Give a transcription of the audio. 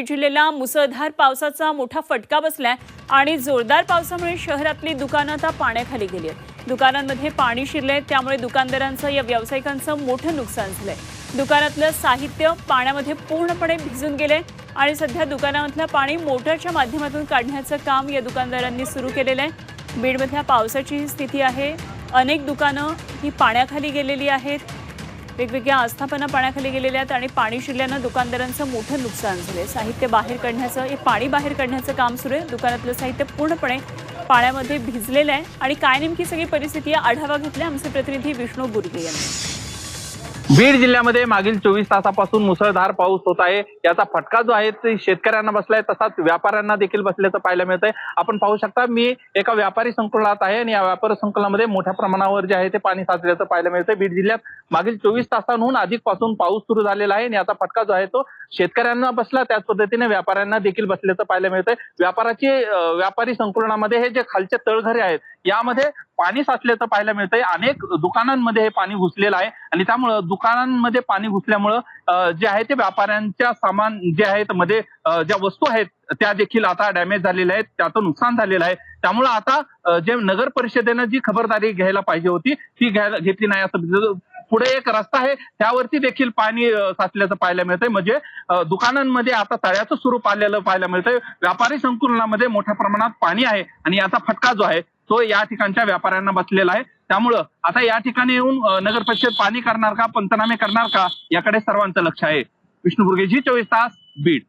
बीड जिल्ह्याला मुसळधार पावसाचा मोठा फटका बसलाय आणि जोरदार पावसामुळे शहरातली दुकानं आता पाण्याखाली गेली आहेत. दुकानांमध्ये पाणी शिरलंय त्यामुळे दुकानदारांचं या व्यावसायिकांचं मोठं नुकसान झालंय. दुकानातलं साहित्य पाण्यामध्ये पूर्णपणे भिजून गेलंय आणि सध्या दुकानामधलं पाणी मोटरच्या माध्यमातून काढण्याचं काम या दुकानदारांनी सुरू केलेलं आहे. बीडमधल्या पावसाची ही स्थिती आहे. अनेक दुकानं ही पाण्याखाली गेलेली आहेत. वेगवेगळ्या आस्थापना पाण्याखाली गेलेल्या आहेत आणि पाणी शिरल्यानं दुकानदारांचं मोठं नुकसान झालंय. साहित्य बाहेर काढण्याचं हे पाणी बाहेर काढण्याचं काम सुरू आहे. दुकानातलं साहित्य पूर्णपणे पाण्यामध्ये भिजलेलं आहे. आणि काय नेमकी सगळी परिस्थिती आहे आढावा घेतला आमचे प्रतिनिधी विष्णू बुर्गे यांनी. बीड जिल्ह्यामध्ये मागील चोवीस तासापासून मुसळधार पाऊस होत आहे. याचा फटका जो आहे ते शेतकऱ्यांना बसलाय तसाच व्यापाऱ्यांना देखील बसल्याचं पाहायला मिळत आहे आपण पाहू शकता मी एका व्यापारी संकुलात आहे आणि या व्यापारी संकुलामध्ये मोठ्या प्रमाणावर जे आहे ते पाणी साचल्याचं पाहायला मिळतंय. बीड जिल्ह्यात मागील चोवीस तासांहून अधिकपासून पाऊस सुरू झालेला आहे आणि याचा फटका जो आहे तो शेतकऱ्यांना बसला. त्याच पद्धतीने व्यापाऱ्यांना देखील बसल्याचं पाहायला मिळतंय. व्यापाराची व्यापारी संकुलनामध्ये हे जे खालचे तळघरे आहेत यामध्ये पाणी साचल्याचं पाहायला मिळतंय. अनेक दुकानांमध्ये हे पाणी घुसलेलं आहे. आणि त्यामुळं दुकानांमध्ये पाणी घुसल्यामुळं जे आहे ते व्यापाऱ्यांच्या सामान जे आहेत मध्ये ज्या वस्तू आहेत त्या देखील आता डॅमेज झालेल्या आहेत. त्याचं नुकसान झालेलं आहे. त्यामुळं आता जे नगर परिषदेनं जी खबरदारी घ्यायला पाहिजे होती ती घ्यायला घेतली नाही असं म्हणजे पुढे एक रस्ता आहे. त्यावरती देखील पाणी साचल्याचं पाहायला मिळतंय. म्हणजे दुकानांमध्ये आता तळ्याचं स्वरूप आलेलं पाहायला मिळतंय. व्यापारी संकुलनामध्ये मोठ्या प्रमाणात पाणी आहे. आणि याचा फटका जो आहे तो या ठिकाणच्या व्यापाऱ्यांना बसलेला आहे. त्यामुळं आता या ठिकाणी येऊन नगर परिषद पाणी करणार का पंचनामे करणार का याकडे सर्वांचं लक्ष आहे. विष्णुबुर्गेजी चोवीस तास बीड.